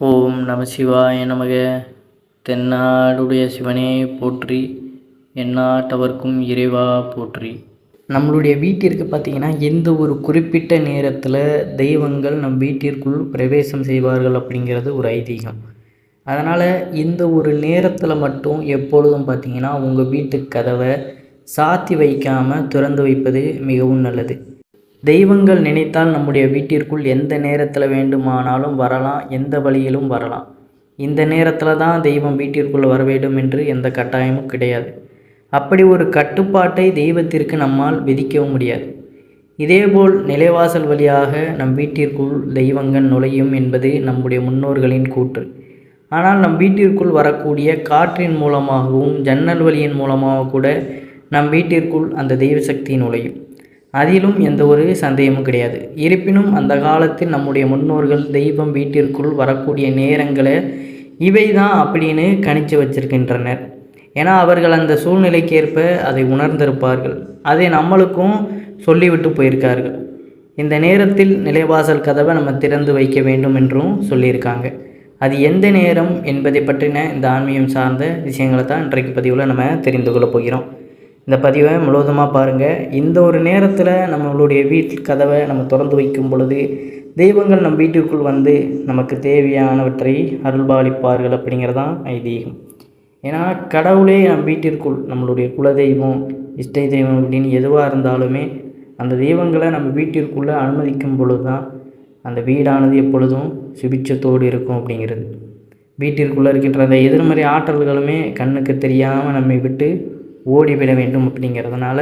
ஓம் நம சிவாய நமக. தென்னாடுடைய சிவனே போற்றி எந்நாட்டவர்க்கும் இறைவா போற்றி. நம்மளுடைய வீட்டிற்கு பார்த்திங்கன்னா எந்த ஒரு குறிப்பிட்ட நேரத்தில் தெய்வங்கள் நம் வீட்டிற்குள் பிரவேசம் செய்வார்கள் அப்படிங்கிறது ஒரு ஐதீகம். அதனால் இந்த ஒரு நேரத்தில் மட்டும் எப்பொழுதும் பார்த்திங்கன்னா உங்கள் வீட்டு கதவை சாத்தி வைக்காமல் திறந்து வைப்பது மிகவும் நல்லது. தெய்வங்கள் நினைத்தால் நம்முடைய வீட்டிற்குள் எந்த நேரத்தில் வேண்டுமானாலும் வரலாம் எந்த வழியிலும் வரலாம். இந்த நேரத்தில் தான் தெய்வம் வீட்டிற்குள் வர வேண்டும் என்று எந்த கட்டாயமும் கிடையாது. அப்படி ஒரு கட்டுப்பாட்டை தெய்வத்திற்கு நம்மால் விதிக்கவும் முடியாது. இதேபோல் நிலைவாசல் வழியாக நம் வீட்டிற்குள் தெய்வங்கள் நுழையும் என்பது நம்முடைய முன்னோர்களின் கூற்று. ஆனால் நம் வீட்டிற்குள் வரக்கூடிய காற்றின் மூலமாகவும் ஜன்னல் வழியின் மூலமாக கூட நம் வீட்டிற்குள் அந்த தெய்வ சக்தி நுழையும். அதிலும் எந்த ஒரு சந்தேகமும் கிடையாது. இருப்பினும் அந்த காலத்தில் நம்முடைய முன்னோர்கள் தெய்வம் வீட்டிற்குள் வரக்கூடிய நேரங்களை இவை தான் அப்படின்னு கணித்து வச்சிருக்கின்றனர். ஏன்னா அவர்கள் அந்த சூழ்நிலைக்கேற்ப அதை உணர்ந்திருப்பார்கள். அதை நம்மளுக்கும் சொல்லிவிட்டு போயிருக்கார்கள். இந்த நேரத்தில் நிலைவாசல் கதவை நம்ம திறந்து வைக்க வேண்டும் என்றும் சொல்லியிருக்காங்க. அது எந்த நேரம் என்பதை பற்றின இந்த ஆன்மீகம் சார்ந்த விஷயங்களை தான் இன்றைக்கு பதிவில் நம்ம தெரிந்து கொள்ள போகிறோம். இந்த பதிவை முழுவதுமாக பாருங்கள் இந்த ஒரு நேரத்தில் நம்மளுடைய வீட்டு கதவை நம்ம திறந்து வைக்கும் பொழுது தெய்வங்கள் நம் வீட்டிற்குள் வந்து நமக்கு தேவையானவற்றை அருள்பாலிப்பார்கள் அப்படிங்கிறதான் ஐதீகம். ஏன்னா கடவுளே நம் வீட்டிற்குள் நம்மளுடைய குலதெய்வம் இஷ்ட தெய்வம் அப்படின்னு எதுவாக இருந்தாலுமே அந்த தெய்வங்களை நம்ம வீட்டிற்குள்ளே அனுமதிக்கும் பொழுது தான் அந்த வீடானது எப்பொழுதும் சுபிச்சத்தோடு இருக்கும் அப்படிங்கிறது. வீட்டிற்குள்ளே இருக்கின்ற அந்த எதிர்மறை ஆற்றல்களுமே கண்ணுக்கு தெரியாமல் நம்மை விட்டு ஓடிவிட வேண்டும் அப்படிங்கிறதுனால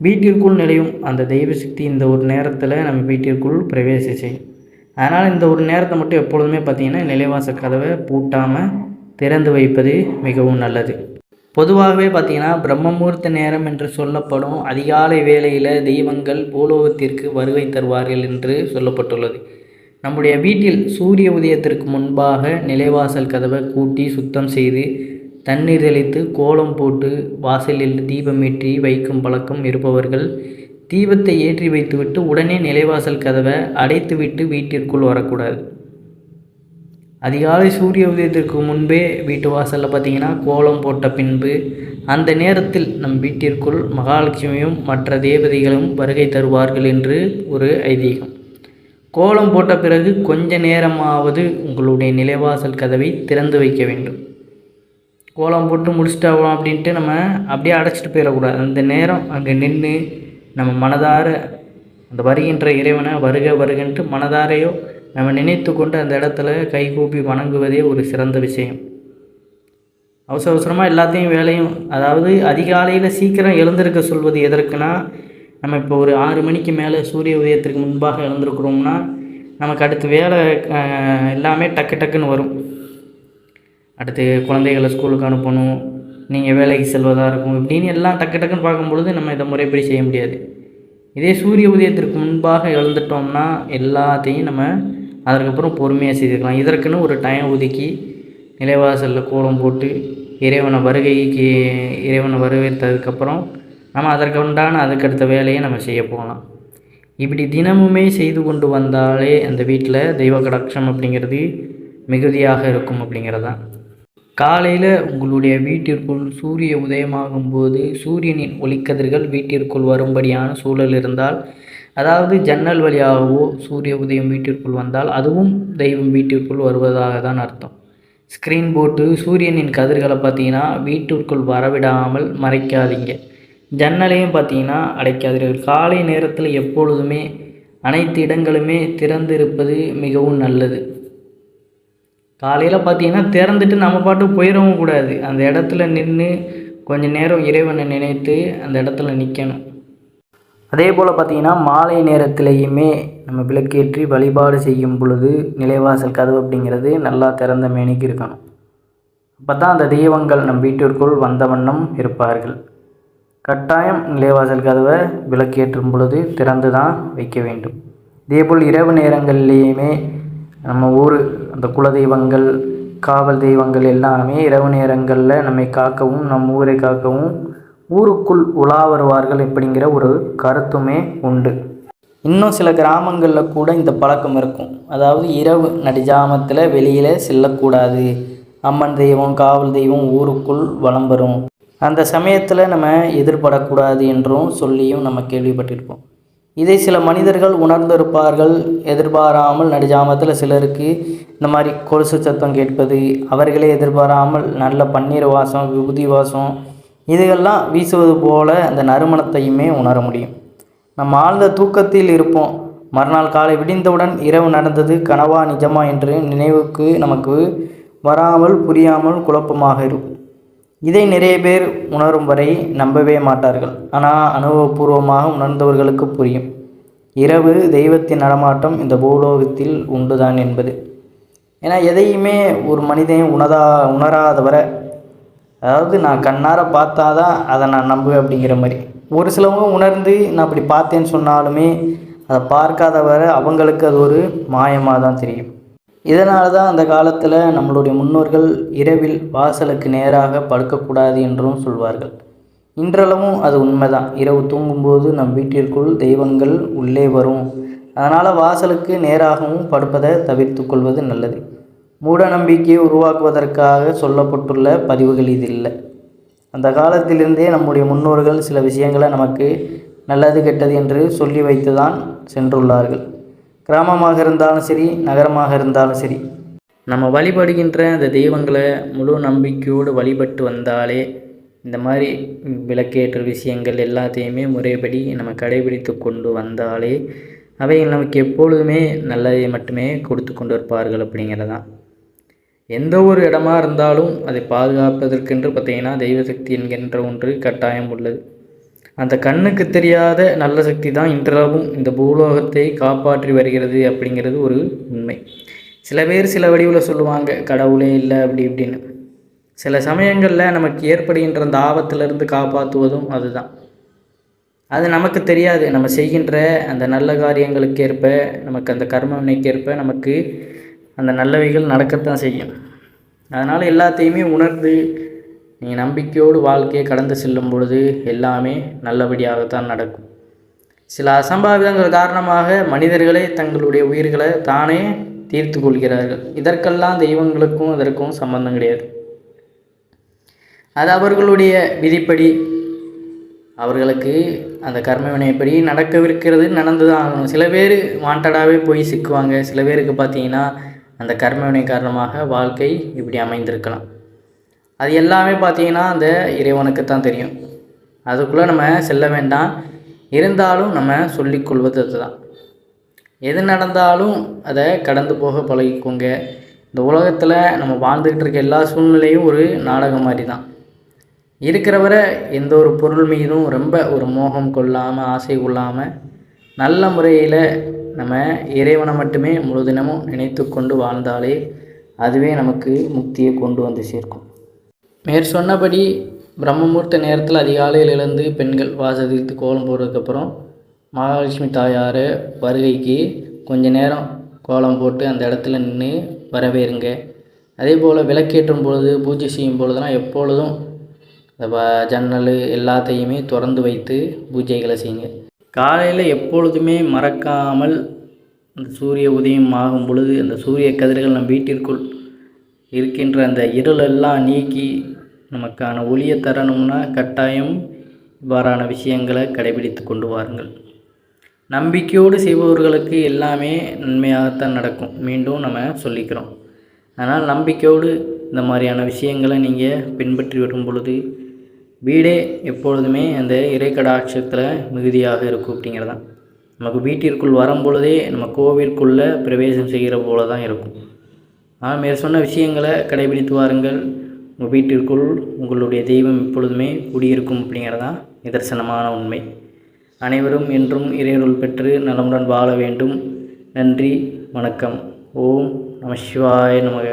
வீட்டிற்குள் நிலையும் அந்த தெய்வ சக்தி இந்த ஒரு நேரத்தில் நம்ம வீட்டிற்குள் பிரவேசி செய்யும் அதனால் இந்த ஒரு நேரத்தை மட்டும் எப்பொழுதுமே பார்த்திங்கன்னா நிலைவாச கதவை பூட்டாமல் திறந்து வைப்பது மிகவும் நல்லது. பொதுவாகவே பார்த்திங்கன்னா பிரம்மமூர்த்த நேரம் என்று சொல்லப்படும் அதிகாலை வேளையில் தெய்வங்கள் பூலோகத்திற்கு வருகை தருவார்கள் என்று சொல்லப்பட்டுள்ளது. நம்முடைய வீட்டில் சூரிய உதயத்திற்கு முன்பாக நிலைவாசல் கதவை கூட்டி சுத்தம் செய்து தண்ணீர் தெளித்து கோலம் போட்டு வாசலில் தீபமேற்றி வைக்கும் பழக்கம் இருப்பவர்கள் தீபத்தை ஏற்றி வைத்துவிட்டு உடனே நிலைவாசல் கதவை அடைத்துவிட்டு வீட்டிற்குள் வரக்கூடாது. அதிகாலை சூரிய உதயத்திற்கு முன்பே வீட்டு வாசலில் பார்த்திங்கன்னா கோலம் போட்ட பின்பு அந்த நேரத்தில் நம் வீட்டிற்குள் மகாலட்சுமியும் மற்ற தேவதைகளும் வருகை தருவார்கள் என்று ஒரு ஐதீகம். கோலம் போட்ட பிறகு கொஞ்ச நேரமாவது உங்களுடைய நிலைவாசல் கதவை திறந்து வைக்க வேண்டும். கோலம் போட்டு முடிச்சுட்டாவோம் அப்படின்ட்டு நம்ம அப்படியே அடைச்சிட்டு போயிடக்கூடாது. அந்த நேரம் அங்கே நின்று நம்ம மனதார அந்த வருகின்ற இறைவனை வருக வருகன்ட்டு மனதாரையோ நம்ம நினைத்து கொண்டு அந்த இடத்துல கைகூப்பி வணங்குவதே ஒரு சிறந்த விஷயம். அவசர அவசரமாக எல்லாத்தையும் வேலையும் அதாவது அதிகாலையில் சீக்கிரம் எழுந்திருக்க சொல்வது எதற்குனா நம்ம இப்போ ஒரு ஆறு மணிக்கு மேலே சூரிய உதயத்திற்கு முன்பாக எழுந்திருக்கிறோம்னா நமக்கு அடுத்து வேலை எல்லாமே டக்கு டக்குன்னு வரும். அடுத்து குழந்தைகளை ஸ்கூலுக்கு அனுப்பணும் நீங்கள் வேலைக்கு செல்வதாக இருக்கும் இப்படின்னு எல்லாம் டக்கு டக்குன்னு பார்க்கும்பொழுது நம்ம இதை முறைப்படி செய்ய முடியாது. இதே சூரிய உதயத்திற்கு முன்பாக எழுந்துட்டோம்னா எல்லாத்தையும் நம்ம அதற்கப்புறம் பொறுமையாக செய்துக்கலாம். இதற்குன்னு ஒரு டைம் ஒதுக்கி நிலைவாசலில் கோலம் போட்டு இறைவனை வருகைக்கு இறைவனை வரவேற்றதுக்கப்புறம் நம்ம அதற்கு உண்டான அதுக்கடுத்த வேலையை நம்ம செய்ய போகலாம். இப்படி தினமுமே செய்து கொண்டு வந்தாலே அந்த வீட்டில் தெய்வ கடாட்சம் அப்படிங்கிறது மிகுதியாக இருக்கும் அப்படிங்கிறதான். காலையில் உங்களுடைய வீட்டிற்குள் சூரிய உதயமாகும் போது சூரியனின் ஒளிக்கதிர்கள் வீட்டிற்குள் வரும்படியான சூழல் இருந்தால் அதாவது ஜன்னல் வழியாகவோ சூரிய உதயம் வீட்டிற்குள் வந்தால் அதுவும் தெய்வம் வீட்டிற்குள் வருவதாக தான் அர்த்தம். ஸ்க்ரீன் போட்டு சூரியனின் கதிர்களை பார்த்தீங்கன்னா வீட்டிற்குள் வரவிடாமல் மறைக்காதீங்க. ஜன்னலையும் பார்த்தீங்கன்னா அடைக்காதீர்கள். காலை நேரத்தில் எப்பொழுதுமே அனைத்து இடங்களுமே திறந்திருப்பது மிகவும் நல்லது. காலையில் பார்த்தீங்கன்னா திறந்துட்டு நம்ம பாட்டு போயிடவும் கூடாது. அந்த இடத்துல நின்று கொஞ்சம் நேரம் இறைவனை நினைத்து அந்த இடத்துல நிற்கணும் அதே போல் பார்த்திங்கன்னா மாலை நேரத்திலையுமே நம்ம விளக்கேற்றி வழிபாடு செய்யும் பொழுது நிலைவாசல் கதவு அப்படிங்கிறது நல்லா திறந்த மேனிக்கு இருக்கணும். அப்போ தான் அந்த தெய்வங்கள் நம் வீட்டிற்குள் வந்த வண்ணம் இருப்பார்கள். கட்டாயம் நிலைவாசல் கதவை விளக்கேற்றும் பொழுது திறந்து தான் வைக்க வேண்டும். இதேபோல் இரவு நேரங்கள்லேயுமே நம்ம ஊர் அந்த குலதெய்வங்கள் காவல் தெய்வங்கள் எல்லாமே இரவு நேரங்களில் நம்மை காக்கவும் நம் ஊரை காக்கவும் ஊருக்குள் உலா வருவார்கள் அப்படிங்கிற ஒரு கருத்துமே உண்டு. இன்னும் சில கிராமங்களில் கூட இந்த பழக்கம் இருக்கும். அதாவது இரவு நடிஜாமத்தில் வெளியில் செல்லக்கூடாது. அம்மன் தெய்வம் காவல் தெய்வம் ஊருக்குள் வலம் வரும். அந்த சமயத்தில் நம்ம எதிர்படக்கூடாது என்றும் சொல்லியும் நம்ம கேள்விப்பட்டிருப்போம். இதை சில மனிதர்கள் உணர்ந்திருப்பார்கள். எதிர்பாராமல் நடுஜாமத்தில் சிலருக்கு இந்த மாதிரி கொலுசு சத்தம் கேட்பது அவர்களே எதிர்பாராமல் நல்ல பன்னீர் வாசம் விபூதி வாசம் இதுகெல்லாம் வீசுவது போல அந்த நறுமணத்தையுமே உணர முடியும். நம்ம ஆழ்ந்த தூக்கத்தில் இருப்போம். மறுநாள் காலை விடிந்தவுடன் இரவு நடந்தது கனவா நிஜமா என்று நினைவுக்கு நமக்கு வராமல் புரியாமல் குழப்பமாக இருக்கும். இதை நிறைய பேர் உணரும் வரை நம்பவே மாட்டார்கள். ஆனால் அனுபவபூர்வமாக உணர்ந்தவர்களுக்கு புரியும். இரவு தெய்வத்தின் நடமாட்டம் இந்த பூலோகத்தில் உண்டுதான் என்பது. ஏன்னா எதையுமே ஒரு மனிதன் உணரா உணராதவரை அதாவது நான் கண்ணார பார்த்தாதான் அதை நான் நம்புவேன் அப்படிங்கிற மாதிரி. ஒரு சிலவங்க உணர்ந்து நான் அப்படி பார்த்தேன்னு சொன்னாலுமே அதை பார்க்காதவரை அவங்களுக்கு அது ஒரு மாயமாக தான் தெரியும். இதனால தான் அந்த காலத்தில் நம்மளுடைய முன்னோர்கள் இரவில் வாசலுக்கு நேராக படுக்கக்கூடாது என்றும் சொல்வார்கள். இன்றளவும் அது உண்மைதான். இரவு தூங்கும்போது நம் வீட்டிற்குள் தெய்வங்கள் உள்ளே வரும். அதனால் வாசலுக்கு நேராகவும் படுப்பதை தவிர்த்து கொள்வது நல்லது. மூட நம்பிக்கையை உருவாக்குவதற்காக சொல்லப்பட்டுள்ள பதிவுகள் இது இல்லை. அந்த காலத்திலிருந்தே நம்முடைய முன்னோர்கள் சில விஷயங்களை நமக்கு நல்லது கெட்டது என்று சொல்லி வைத்து தான் சென்றுள்ளார்கள். கிராமமாக இருந்தாலும் சரி நகரமாக இருந்தாலும் சரி. நம்ம வழிபடுகின்ற அந்த தெய்வங்களை முழு நம்பிக்கையோடு வழிபட்டு வந்தாலே இந்த மாதிரி விளக்கேற்ற விஷயங்கள் எல்லாத்தையுமே முறைப்படி நம்ம கடைபிடித்து கொண்டு வந்தாலே அவைகள் நமக்கு எப்பொழுதுமே நல்லதை மட்டுமே கொடுத்து கொண்டு இருப்பார்கள் அப்படிங்கிறதான் எந்த ஒரு இடமா இருந்தாலும் அதை பாதுகாப்பதற்கென்று பார்த்திங்கன்னா தெய்வசக்தி என்கின்ற ஒன்று கட்டாயம் உள்ளது. அந்த கண்ணுக்கு தெரியாத நல்ல சக்தி தான் இன்றளவும் இந்த பூலோகத்தை காப்பாற்றி வருகிறது அப்படிங்கிறது ஒரு உண்மை. சில பேர் சில வடிவில் சொல்லுவாங்க கடவுளே இல்லை அப்படி இப்படின்னு. சில சமயங்களில் நமக்கு ஏற்படுகின்ற அந்த ஆபத்திலிருந்து காப்பாற்றுவதும் அதுதான். அது நமக்கு தெரியாது. நம்ம செய்கின்ற அந்த நல்ல காரியங்களுக்கு ஏற்ப நமக்கு அந்த கர்மவினைக்கு நமக்கு அந்த நல்லவைகள் நடக்கத்தான் செய்யும். அதனால் எல்லாத்தையுமே உணர்ந்து நீ நம்பிக்கையோடு வாழ்க்கையை கடந்து செல்லும் பொழுது எல்லாமே நல்லபடியாகத்தான் நடக்கும். சில அசம்பாவிதங்கள் காரணமாக மனிதர்களே தங்களுடைய உயிர்களை தானே தீர்த்து கொள்கிறார்கள். இதற்கெல்லாம் தெய்வங்களுக்கும் இதற்கும் சம்பந்தம் கிடையாது. அது அவர்களுடைய விதிப்படி. அவர்களுக்கு அந்த கர்ம வினைப்படி நடக்கவிருக்கிறது நடந்து தான் ஆகணும். சில பேர் வாண்டடாகவே போய் சிக்குவாங்க. சில பேருக்கு பார்த்தீங்கன்னா அந்த கர்மவினை காரணமாக வாழ்க்கை இப்படி அமைந்திருக்கலாம். அது எல்லாமே பார்த்தீங்கன்னா அந்த இறைவனுக்கு தான் தெரியும். அதுக்குள்ளே நம்ம செல்ல வேண்டாம். இருந்தாலும் நம்ம சொல்லிக்கொள்வது அதுதான் எது நடந்தாலும் அதை கடந்து போக பழகிக்கோங்க. இந்த உலகத்தில் நம்ம வாழ்ந்துக்கிட்டு இருக்க எல்லா சூழ்நிலையும் ஒரு நாடகம் மாதிரி தான் இருக்கிறவரை எந்த ஒரு பொருள் மீதும் ரொம்ப ஒரு மோகம் கொள்ளாமல் ஆசை கொள்ளாமல் நல்ல முறையில் நம்ம இறைவனை மட்டுமே முழு தினமும் நினைத்து கொண்டு வாழ்ந்தாலே அதுவே நமக்கு முக்தியை கொண்டு வந்து சேர்க்கும். மேற் சொன்னபடி பிரம்மமூர்த்த நேரத்தில் அதிகாலையில் எழுந்து பெண்கள் வாசதித்து கோலம் போடுறதுக்கப்புறம் மகாலட்சுமி தாயார் வருகைக்கு கொஞ்ச நேரம் கோலம் போட்டு அந்த இடத்துல நின்று வரவேறுங்க. அதே போல் விளக்கேற்றும் பொழுது பூஜை செய்யும் பொழுதுலாம் எப்பொழுதும் ஜன்னல் எல்லாத்தையுமே திறந்து வைத்து பூஜைகளை செய்யுங்க. காலையில் எப்பொழுதுமே மறக்காமல் அந்த சூரிய உதயம் ஆகும் பொழுது அந்த சூரிய கதிர்கள் நம் வீட்டிற்குள் இருக்கின்ற அந்த இருளெல்லாம் நீக்கி நமக்கான ஒளியை தரணும்னா கட்டாயம் இவ்வாறான விஷயங்களை கடைபிடித்து கொண்டு வாருங்கள். நம்பிக்கையோடு செய்பவர்களுக்கு எல்லாமே நன்மையாகத்தான் நடக்கும். மீண்டும் நம்ம சொல்லிக்கிறோம். அதனால் நம்பிக்கையோடு இந்த மாதிரியான விஷயங்களை நீங்கள் பின்பற்றி வரும் பொழுது வீடே எப்பொழுதுமே அந்த இறைக்கடாட்சத்தில் மிகுதியாக இருக்கும் அப்படிங்கிறதான். நமக்கு வீட்டிற்குள் வரும் பொழுதே நம்ம கோவிலுக்குள்ளே பிரவேசம் செய்கிற போல தான் இருக்கும். ஆனால் மேற் சொன்ன விஷயங்களை கடைபிடித்து வாருங்கள். உங்கள் வீட்டிற்குள் உங்களுடைய தெய்வம் எப்பொழுதுமே குடியிருக்கும் அப்படிங்கிறதான் நிதர்சனமான உண்மை. அனைவரும் என்றும் இறையருள் பெற்று நலமுடன் வாழ வேண்டும். நன்றி வணக்கம். ஓம் நம சிவாய நமக.